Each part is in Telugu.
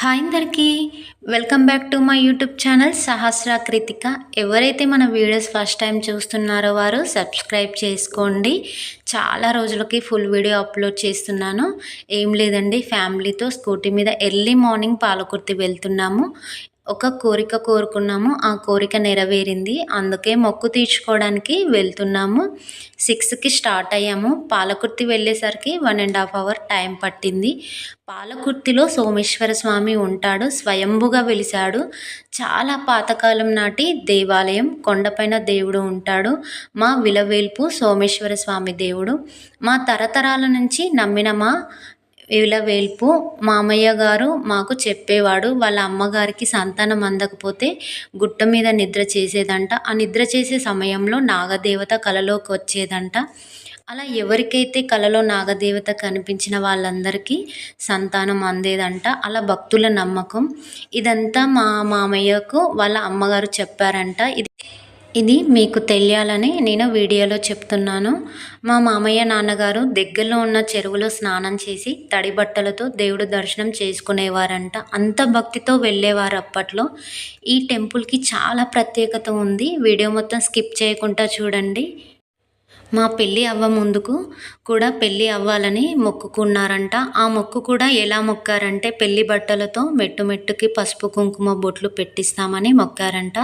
హాయ్ అందరికీ. Welcome back to my YouTube channel Sahasra Krithika. ఎవరైతే మన వీడియోస్ ఫస్ట్ టైం చూస్తున్నారో వారు సబ్స్క్రైబ్ చేసుకోండి. చాలా రోజులకి ఫుల్ వీడియో అప్లోడ్ చేస్తున్నాను. ఏం లేదండి ఫ్యామిలీతో స్కూటీ మీద ఎర్లీ మార్నింగ్ పాలకుర్తి వెళ్తున్నాము. ఒక కోరిక కోరుకున్నాము ఆ కోరిక నెరవేరింది. అందుకే మొక్కు తీర్చుకోవడానికి వెళ్తున్నాము. సిక్స్కి స్టార్ట్ అయ్యాము. పాలకుర్తి వెళ్ళేసరికి one and half hour time పట్టింది. పాలకుర్తిలో సోమేశ్వర స్వామి ఉంటాడు స్వయంభుగా వెలిశాడు. చాలా పాతకాలం నాటి దేవాలయం కొండపైన దేవుడు ఉంటాడు. మా విలవేల్పు సోమేశ్వర స్వామి దేవుడు. మా తరతరాల నుంచి నమ్మిన మా ఇలవేల్పు మామయ్య గారు మాకు చెప్పేవాడు వాళ్ళ అమ్మగారికి సంతానం అందకపోతే గుట్ట మీద నిద్ర చేసేదంట. ఆ నిద్ర చేసే సమయంలో నాగదేవత కలలోకి వచ్చేదంట. అలా ఎవరికైతే కలలో నాగదేవత కనిపించిన వాళ్ళందరికీ సంతానం అందేదంట. అలా భక్తుల నమ్మకం. ఇదంతా మా మామయ్యకు వాళ్ళ అమ్మగారు చెప్పారంట. ఇది ఇది మీకు తెలియాలని నేను వీడియోలో చెప్తున్నాను. మా మామయ్య నాన్నగారు దగ్గరలో ఉన్న చెరువులో స్నానం చేసి తడి బట్టలతో దేవుడు దర్శనం చేసుకునేవారంట. అంత భక్తితో వెళ్ళేవారు అప్పట్లో. ఈ టెంపుల్కి చాలా ప్రత్యేకత ఉంది. వీడియో మొత్తం స్కిప్ చేయకుండా చూడండి. మా పెళ్ళి అవ్వ ముందుకు కూడా పెళ్ళి అవ్వాలని మొక్కుకున్నారంట. ఆ మొక్కు కూడా ఎలా మొక్కారంటే పెళ్ళి బట్టలతో మెట్టు మెట్టుకి పసుపు కుంకుమ బొట్లు పెట్టిస్తామని మొక్కారంట.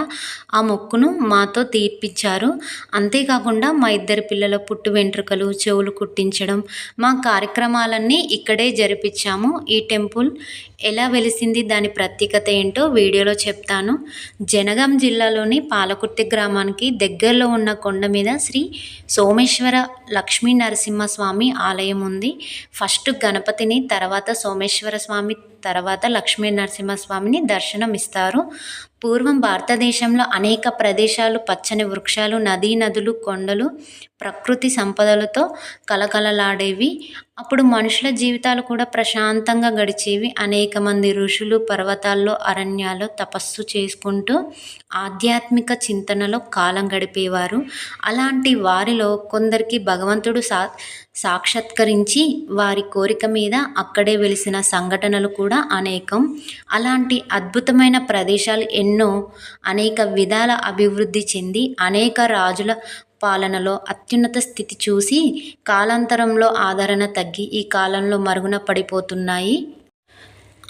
ఆ మొక్కును మాతో తీర్పించారు అంతేకాకుండా మా ఇద్దరు పిల్లల పుట్టు వెంట్రుకలు చెవులు కుట్టించడం మా కార్యక్రమాలన్నీ ఇక్కడే జరిపించాము ఈ టెంపుల్ ఎలా వెలిసింది దాని ప్రత్యేకత ఏంటో వీడియోలో చెప్తాను. జనగాం జిల్లాలోని పాలకుర్తి గ్రామానికి దగ్గరలో ఉన్న కొండ మీద శ్రీ సోమేశ్వర లక్ష్మీ నరసింహస్వామి ఆలయం ఉంది. ఫస్ట్ గణపతిని తర్వాత సోమేశ్వర స్వామి తర్వాత లక్ష్మీ నరసింహస్వామిని దర్శనం ఇస్తారు పూర్వం భారతదేశంలో అనేక ప్రదేశాలు పచ్చని వృక్షాలు నదీ నదులు కొండలు ప్రకృతి సంపదలతో కలకలలాడేవి. అప్పుడు మనుషుల జీవితాలు కూడా ప్రశాంతంగా గడిచేవి. అనేక మంది ఋషులు పర్వతాల్లో అరణ్యాల్లో తపస్సు చేసుకుంటూ ఆధ్యాత్మిక చింతనలో కాలం గడిపేవారు. అలాంటి వారిలో కొందరికి భగవంతుడు సా సాక్షాత్కరించి వారి కోరిక మీద అక్కడే వెలిసిన సంఘటనలు కూడా అనేకం. అలాంటి అద్భుతమైన ప్రదేశాలు ఎన్నో అనేక విధాల అభివృద్ధి చెంది అనేక రాజుల పాలనలో అత్యున్నత స్థితి చూసి కాలాంతరంలో ఆదరణ తగ్గి ఈ కాలంలో మరుగున పడిపోతున్నాయి.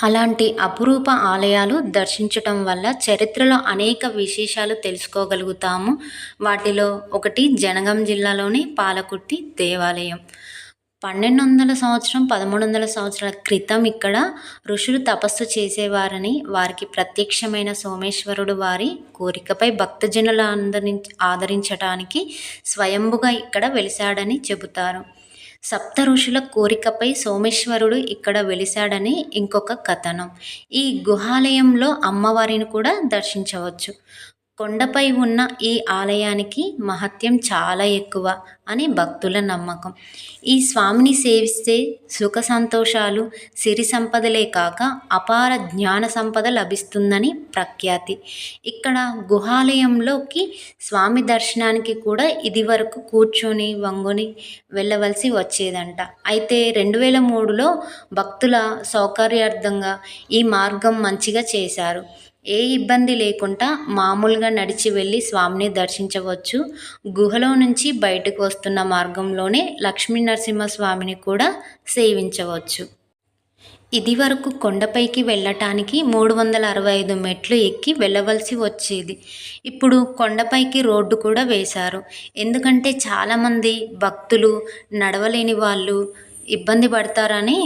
అలాంటి అపురూప ఆలయాలు దర్శించటం వల్ల చరిత్రలో అనేక విశేషాలు తెలుసుకోగలుగుతాము. వాటిలో ఒకటి జనగం జిల్లాలోని పాలకుర్తి దేవాలయం. పన్నెండు వందల సంవత్సరం పదమూడు వందల సంవత్సరాల క్రితం ఇక్కడ ఋషులు తపస్సు చేసేవారని వారికి ప్రత్యక్షమైన సోమేశ్వరుడు వారి కోరికపై భక్తజనుల ఆదరి ఆదరించడానికి స్వయంభుగా ఇక్కడ వెలిశాడని చెబుతారు. సప్త ఋషుల కోరికపై సోమేశ్వరుడు ఇక్కడ వెలిశాడని ఇంకొక కథనం. ఈ గుహాలయంలో అమ్మవారిని కూడా దర్శించవచ్చు. కొండపై ఉన్న ఈ ఆలయానికి మహత్యం చాలా ఎక్కువ అని భక్తుల నమ్మకం. ఈ స్వామిని సేవిస్తే సుఖ సంతోషాలు సిరి సంపదలే కాక అపార జ్ఞాన సంపద లభిస్తుందని ప్రఖ్యాతి. ఇక్కడ గుహాలయంలోకి స్వామి దర్శనానికి కూడా ఇది వరకు కూర్చొని వంగుని వెళ్ళవలసి వచ్చేదంట. అయితే రెండు వేల మూడులో భక్తుల సౌకర్యార్థంగా ఈ మార్గం మంచిగా చేశారు. ఏ ఇబ్బంది లేకుండా మామూలుగా నడిచి వెళ్ళి స్వామిని దర్శించవచ్చు. గుహలో నుంచి బయటకు వస్తున్న మార్గంలోనే లక్ష్మీ నరసింహస్వామిని కూడా సేవించవచ్చు. ఇది వరకు కొండపైకి వెళ్ళటానికి మూడు వందల అరవై ఐదు మెట్లు ఎక్కి వెళ్ళవలసి వచ్చేది. ఇప్పుడు కొండపైకి రోడ్డు కూడా వేశారు. ఎందుకంటే చాలామంది భక్తులు నడవలేని వాళ్ళు ఇబ్బంది పడతారని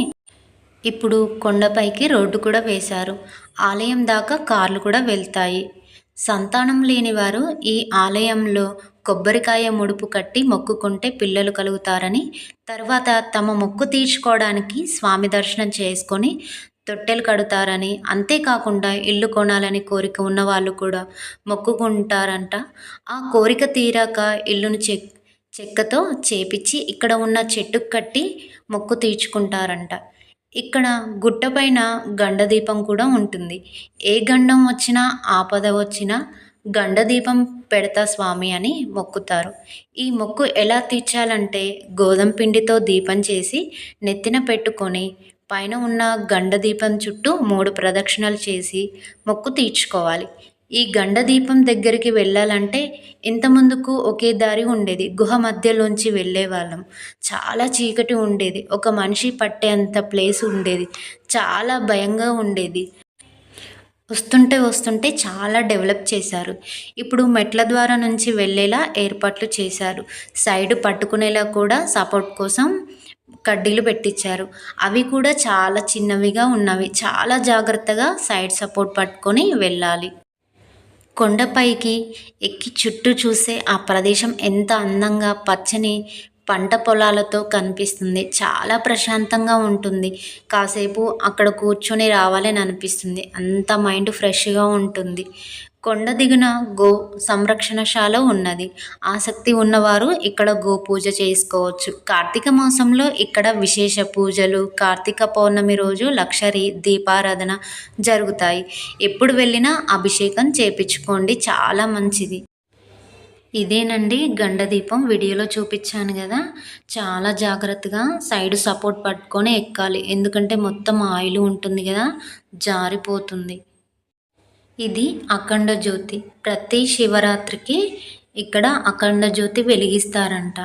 ఇప్పుడు కొండపైకి రోడ్డు కూడా వేశారు. ఆలయం దాకా కార్లు కూడా వెళ్తాయి. సంతానం లేనివారు ఈ ఆలయంలో కొబ్బరికాయ ముడుపు కట్టి మొక్కుకుంటే పిల్లలు కలుగుతారని తర్వాత తమ మొక్కు తీర్చుకోవడానికి స్వామి దర్శనం చేసుకొని తొట్టెలు కడుతారని అంతేకాకుండా ఇల్లు కొనాలని కోరిక ఉన్నవాళ్ళు కూడా మొక్కుకుంటారంట. ఆ కోరిక తీరాక ఇల్లును చెక్ చెక్కతో చేపించి ఇక్కడ ఉన్న చెట్టుకు కట్టి మొక్కు తీర్చుకుంటారంట. ఇక్కడ గుట్టపైన గండదీపం కూడా ఉంటుంది. ఏ గండం వచ్చినా ఆపద వచ్చినా గండదీపం పెడతా స్వామి అని మొక్కుతారు. ఈ మొక్కు ఎలా తీర్చాలంటే గోధుమ పిండితో దీపం చేసి నెత్తిన పెట్టుకొని పైన ఉన్న గండ దీపం చుట్టూ మూడు ప్రదక్షిణలు చేసి మొక్కు తీర్చుకోవాలి. ఈ గండ దీపం దగ్గరికి వెళ్ళాలంటే ఇంత ముందుకు ఒకే దారి ఉండేది. గుహ మధ్యలోంచి వెళ్ళే వాళ్ళం చాలా చీకటి ఉండేది. ఒక మనిషి పట్టేంత ప్లేస్ ఉండేది. చాలా భయంగా ఉండేది. వస్తుంటే వస్తుంటే చాలా డెవలప్ చేశారు. ఇప్పుడు మెట్ల ద్వారా నుంచి వెళ్ళేలా ఏర్పాట్లు చేశారు. సైడ్ పట్టుకునేలా కూడా సపోర్ట్ కోసం కడ్డీలు పెట్టించారు. అవి కూడా చాలా చిన్నవిగా ఉన్నవి. చాలా జాగ్రత్తగా సైడ్ సపోర్ట్ పట్టుకొని వెళ్ళాలి. కొండపైకి ఎక్కి చుట్టూ చూస్తే ఆ ప్రదేశం ఎంత అందంగా పచ్చని పంట పొలాలతో కనిపిస్తుంది. చాలా ప్రశాంతంగా ఉంటుంది. కాసేపు అక్కడ కూర్చొని రావాలని అనిపిస్తుంది. అంత మైండ్ ఫ్రెష్గా ఉంటుంది. కొండ దిగున గో సంరక్షణశాల ఉన్నది. ఆసక్తి ఉన్నవారు ఇక్కడ గో పూజ చేసుకోవచ్చు. కార్తీక మాసంలో ఇక్కడ విశేష పూజలు కార్తీక పౌర్ణమి రోజు లక్షరి దీపారాధన జరుగుతాయి. ఎప్పుడు వెళ్ళినా అభిషేకం చేపించుకోండి చాలా మంచిది. ఇదేనండి గండ దీపం వీడియోలో చూపించాను కదా. చాలా జాగ్రత్తగా సైడ్ సపోర్ట్ పట్టుకొని ఎక్కాలి. ఎందుకంటే మొత్తం ఆయిల్ ఉంటుంది కదా జారిపోతుంది. ఇది అఖండ జ్యోతి. ప్రతి శివరాత్రికి ఇక్కడ అఖండ జ్యోతి వెలిగిస్తారంట.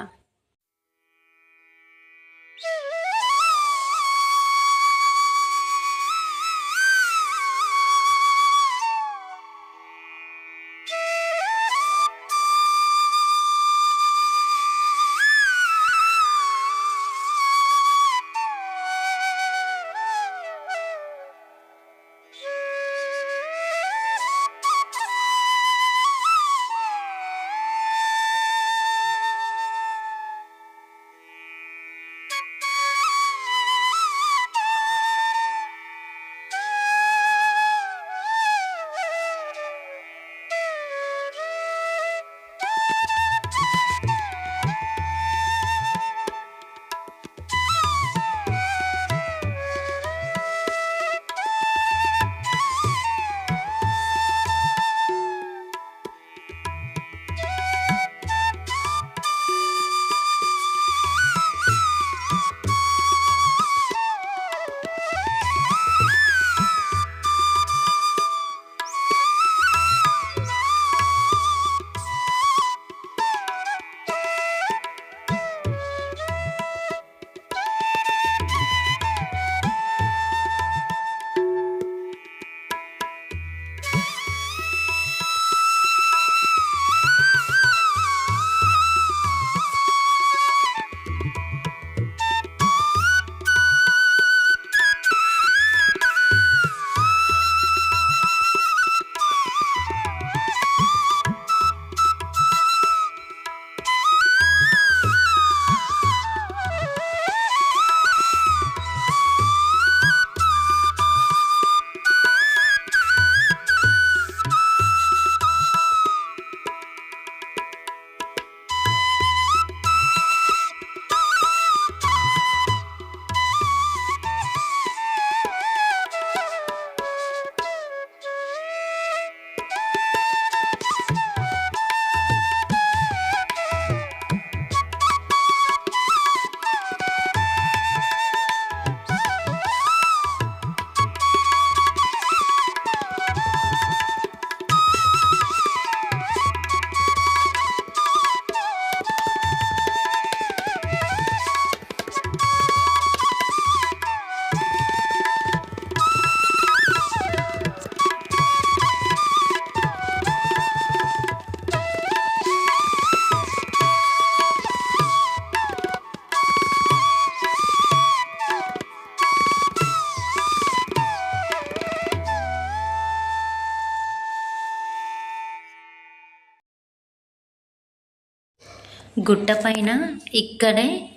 గుట్టపైన ఇక్కడే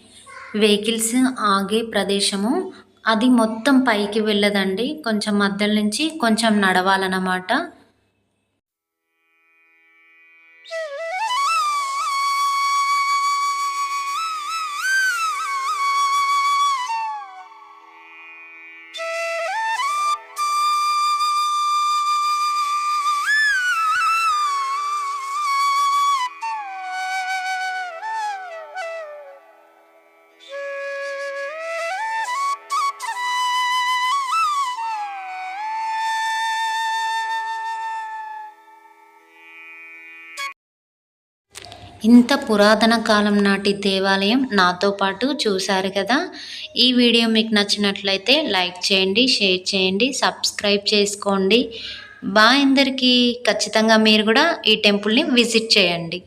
వెహికల్స్ ఆగే ప్రదేశము. అది మొత్తం పైకి వెళ్ళదండి. కొంచెం మధ్యలో నుంచి కొంచెం నడవాలన్నమాట. ఇంత పురాతన కాలం నాటి దేవాలయం నాతో పాటు చూశారు కదా. ఈ వీడియో మీకు నచ్చినట్లయితే లైక్ చేయండి షేర్ చేయండి సబ్స్క్రైబ్ చేసుకోండి. బాయ్ అందరికీ. ఖచ్చితంగా మీరు కూడా ఈ టెంపుల్ని విజిట్ చేయండి.